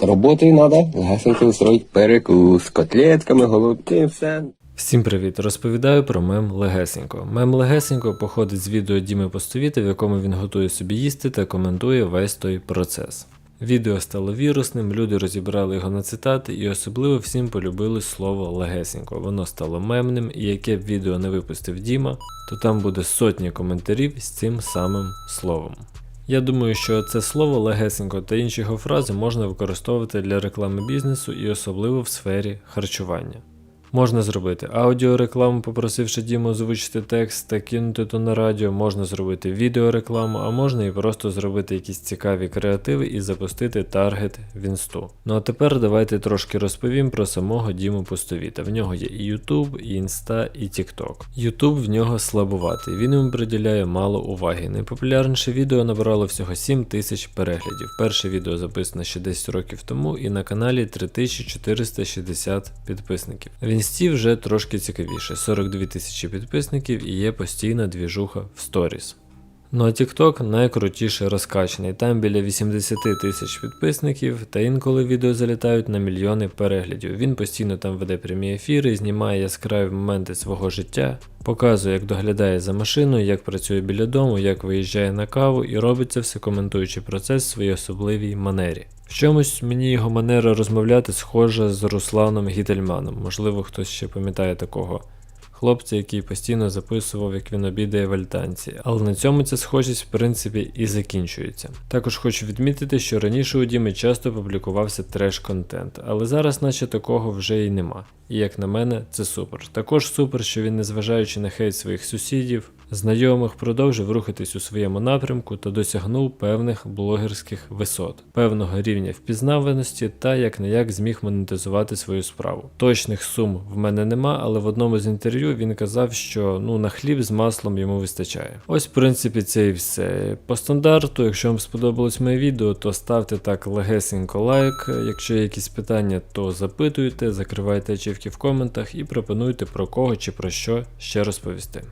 Роботи треба, гасенько устроїть перекус, котлетками, голубки, все. Всім привіт! Розповідаю про мем Легесенько. Мем Легесенько походить з відео Діми Постовіта, в якому він готує собі їсти та коментує весь той процес. Відео стало вірусним, люди розібрали його на цитати і особливо всім полюбили слово легесенько. Воно стало мемним, і яке б відео не випустив Діма, то там буде сотні коментарів з цим самим словом. Я думаю, що це слово легесенько та інші його фрази можна використовувати для реклами бізнесу і особливо в сфері харчування. Можна зробити аудіорекламу, попросивши Діму озвучити текст та кинути то на радіо, можна зробити відеорекламу, а можна і просто зробити якісь цікаві креативи і запустити таргет в інсту. Ну а тепер давайте трошки розповім про самого Діму Пустовіта. В нього є і YouTube, і Інста, і TikTok. YouTube в нього слабуватий, він йому приділяє мало уваги. Найпопулярніше відео набрало всього 7 тисяч переглядів. Перше відео записано ще 10 років тому, і на каналі 3460 підписників. В інсті вже трошки цікавіше: 42 тисячі підписників і є постійна двіжуха в сторіс. Ну а TikTok найкрутіше розкачаний. Там біля 80 тисяч підписників, та інколи відео залітають на мільйони переглядів. Він постійно там веде прямі ефіри, знімає яскраві моменти свого життя, показує, як доглядає за машиною, як працює біля дому, як виїжджає на каву і робить це все коментуючи процес в своїй особливій манері. В чомусь мені його манера розмовляти схожа з Русланом Гітельманом. Можливо, хтось ще пам'ятає такого хлопця, який постійно записував, як він обідає в альтанці. Але на цьому ця схожість в принципі і закінчується. Також хочу відмітити, що раніше у Діми часто публікувався треш-контент, але зараз, наче такого вже й нема. І як на мене, це супер. Також супер, що він, незважаючи на хейт своїх сусідів, знайомих, продовжив рухатись у своєму напрямку та досягнув певних блогерських висот, певного рівня впізнаваності та як не як зміг монетизувати свою справу. Точних сум в мене нема, але в одному з інтерв'ю він казав, що ну на хліб з маслом йому вистачає. Ось, в принципі, це і все. По стандарту, якщо вам сподобалось моє відео, то ставте так легесенько лайк. Якщо є якісь питання, то запитуйте, закривайте ачівки в коментах і пропонуйте про кого чи про що ще розповісти.